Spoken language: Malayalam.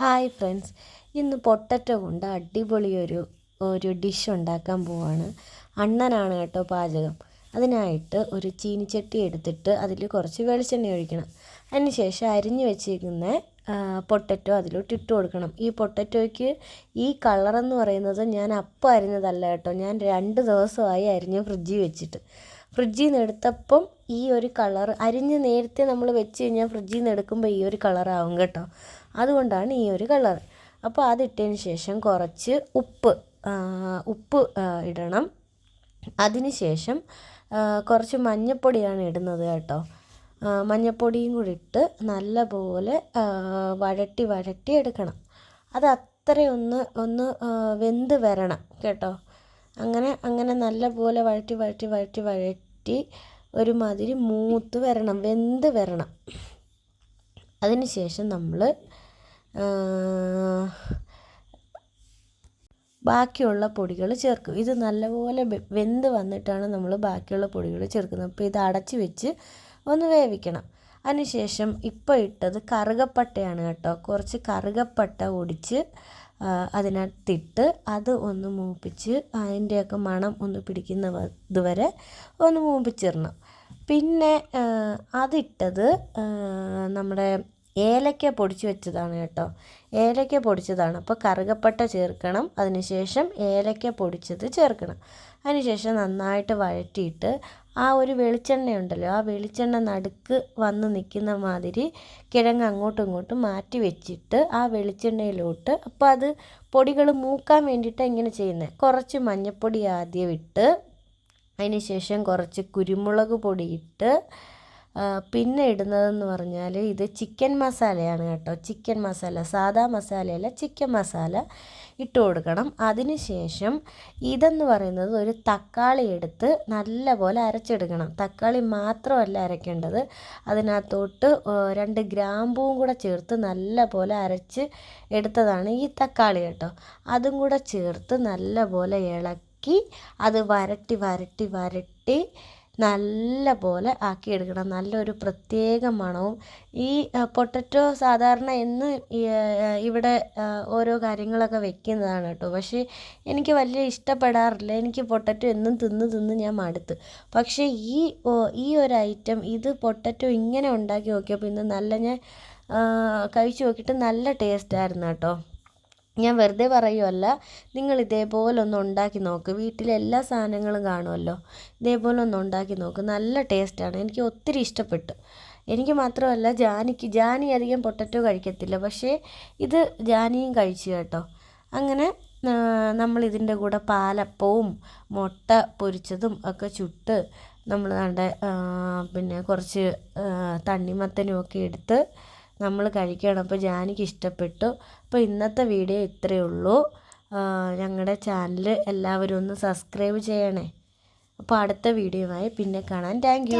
Hi friends. ഇന്ന് പൊട്ടറ്റോ കൊണ്ട് അടിപൊളി ഒരു ഒരു ഡിഷ് ഉണ്ടാക്കാൻ പോവാണ്. അണ്ണനാണ് കേട്ടോ പാചകം. അതിനായിട്ട് ഒരു ചീനിച്ചട്ടി എടുത്തിട്ട് അതിൽ കുറച്ച് വെളിച്ചെണ്ണ ഒഴിക്കണം. അതിനുശേഷം അരിഞ്ഞു വെച്ചിരിക്കുന്ന പൊട്ടറ്റോ അതിലോട്ട് ഇട്ട് കൊടുക്കണം. ഈ പൊട്ടറ്റോയ്ക്ക് ഈ കളറെന്ന് പറയുന്നത് ഞാൻ അപ്പം അരിഞ്ഞതല്ല കേട്ടോ. ഞാൻ രണ്ട് ദിവസമായി അരിഞ്ഞ് ഫ്രിഡ്ജിൽ വെച്ചിട്ട്. ഫ്രിഡ്ജിൽ നിന്ന് എടുത്തപ്പം ഈ ഒരു കളർ അരിഞ്ഞ് നേരത്തെ നമ്മൾ വെച്ച് കഴിഞ്ഞാൽ ഫ്രിഡ്ജിൽ നിന്ന് എടുക്കുമ്പോൾ ഈ ഒരു കളറാവും കേട്ടോ. അതുകൊണ്ടാണ് ഈ ഒരു കളർ അപ്പോൾ അതിട്ടതിന് ശേഷം കുറച്ച് ഉപ്പ് ഉപ്പ് ഇടണം. അതിന് ശേഷം കുറച്ച് മഞ്ഞൾപ്പൊടിയാണ് ഇടുന്നത് കേട്ടോ. മഞ്ഞൾപ്പൊടിയും കൂടി ഇട്ട് നല്ലപോലെ വഴട്ടി വഴട്ടി എടുക്കണം. അത് അത്രയൊന്ന് ഒന്ന് വെന്ത് വരണം കേട്ടോ. അങ്ങനെ അങ്ങനെ നല്ലപോലെ വഴറ്റി വഴറ്റി വഴറ്റി വഴറ്റി ഒരുമാതിരി മൂത്ത് വരണം വെന്ത് വരണം. അതിന് ശേഷം നമ്മൾ ബാക്കിയുള്ള പൊടികൾ ചേർക്കും. ഇത് നല്ലപോലെ വെന്ത് വന്നിട്ടാണ് നമ്മൾ ബാക്കിയുള്ള പൊടികൾ ചേർക്കുന്നത്. അപ്പോൾ ഇത് അടച്ചു വെച്ച് ഒന്ന് വേവിക്കണം. അതിനുശേഷം ഇപ്പോൾ ഇട്ടത് കറുകപ്പട്ടയാണ് കേട്ടോ. കുറച്ച് കറുകപ്പട്ട ഒടിച്ച് അതിനകത്തിട്ട് അത് ഒന്ന് മൂപ്പിച്ച് അതിന്റെയൊക്കെ മണം ഒന്ന് പിടിക്കുന്ന ഇതുവരെ ഒന്ന് മൂപ്പിച്ചിടണം. പിന്നെ അതിട്ടത് നമ്മുടെ ഏലക്ക പൊടിച്ച് വെച്ചതാണ് കേട്ടോ. ഏലക്ക പൊടിച്ചതാണ്. അപ്പോൾ കറുകപ്പട്ട ചേർക്കണം. അതിനുശേഷം ഏലക്ക പൊടിച്ചത് ചേർക്കണം. അതിനുശേഷം നന്നായിട്ട് വഴറ്റിയിട്ട് ആ ഒരു വെളിച്ചെണ്ണ ഉണ്ടല്ലോ ആ വെളിച്ചെണ്ണ നടുക്ക് വന്ന് നിൽക്കുന്ന മാതിരി കിഴങ്ങ് അങ്ങോട്ടും ഇങ്ങോട്ടും മാറ്റി വെച്ചിട്ട് ആ വെളിച്ചെണ്ണയിലോട്ട് അപ്പോൾ അത് പൊടികൾ മൂക്കാൻ വേണ്ടിയിട്ടാണ് ഇങ്ങനെ ചെയ്യുന്നത് കുറച്ച് മഞ്ഞൾപ്പൊടി ആദ്യം ഇട്ട് അതിന് ശേഷം കുറച്ച് കുരുമുളക് പൊടി ഇട്ട് പിന്നെ ഇടുന്നതെന്ന് പറഞ്ഞാൽ ഇത് ചിക്കൻ മസാലയാണ് കേട്ടോ. ചിക്കൻ മസാല സാദാ മസാലയല്ല ചിക്കൻ മസാല ഇട്ട് കൊടുക്കണം. അതിന് ശേഷം ഇതെന്ന് പറയുന്നത് ഒരു തക്കാളി എടുത്ത് നല്ലപോലെ അരച്ചെടുക്കണം. തക്കാളി മാത്രമല്ല അരയ്ക്കേണ്ടത് അതിനകത്തോട്ട് രണ്ട് ഗ്രാമ്പൂവും കൂടെ ചേർത്ത് നല്ലപോലെ അരച്ച് എടുത്തതാണ് ഈ തക്കാളി കേട്ടോ. അതും കൂടെ ചേർത്ത് നല്ലപോലെ ഇളക്കി അത് വരട്ടി വരട്ടി വരട്ടി നല്ല പോലെ ആക്കിയെടുക്കണം. നല്ലൊരു പ്രത്യേക മണവും. ഈ പൊട്ടറ്റോ സാധാരണ എന്ന് ഇവിടെ ഓരോ കാര്യങ്ങളൊക്കെ വെക്കുന്നതാണ് കേട്ടോ. പക്ഷേ എനിക്ക് വലിയ ഇഷ്ടപ്പെടാറില്ല. എനിക്ക് പൊട്ടറ്റോ എന്നും തിന്ന് തിന്ന് ഞാൻ മടുത്ത്. പക്ഷേ ഈ ഈ ഒരു ഐറ്റം ഇത് പൊട്ടറ്റോ ഇങ്ങനെ ഉണ്ടാക്കി നോക്കിയപ്പോൾ ഇന്ന് നല്ല ഞാൻ കഴിച്ചു നോക്കിയിട്ട് നല്ല ടേസ്റ്റായിരുന്നു കേട്ടോ. ഞാൻ വെറുതെ പറയുമല്ല നിങ്ങൾ ഇതേപോലെ ഒന്ന് ഉണ്ടാക്കി നോക്ക്. വീട്ടിലെ എല്ലാ സാധനങ്ങളും കാണുമല്ലോ ഇതേപോലെ ഒന്ന് ഉണ്ടാക്കി നോക്ക്. നല്ല ടേസ്റ്റാണ്. എനിക്ക് ഒത്തിരി ഇഷ്ടപ്പെട്ടു. എനിക്ക് മാത്രമല്ല ജാനിക്ക് ജാനി അധികം പൊട്ടറ്റോ കഴിക്കത്തില്ല. പക്ഷേ ഇത് ജാനിയും കഴിച്ചു കേട്ടോ. അങ്ങനെ നമ്മൾ ഇതിന്റെ കൂടെ പാലപ്പവും മുട്ട പൊരിച്ചതും ഒക്കെ ചുട്ട് നമ്മൾ നമ്മുടെ പിന്നെ കുറച്ച് തണ്ണിമത്തനും ഒക്കെ എടുത്ത് നമ്മൾ കഴിക്കണം. അപ്പോൾ ജാനിക്ക് ഇഷ്ടപ്പെട്ടു. അപ്പോൾ ഇന്നത്തെ വീഡിയോ ഇത്രയേ ഉള്ളൂ. ഞങ്ങളുടെ ചാനൽ എല്ലാവരും ഒന്ന് സബ്സ്ക്രൈബ് ചെയ്യണേ. അപ്പോൾ അടുത്ത വീഡിയോയുമായി പിന്നെ കാണാൻ താങ്ക്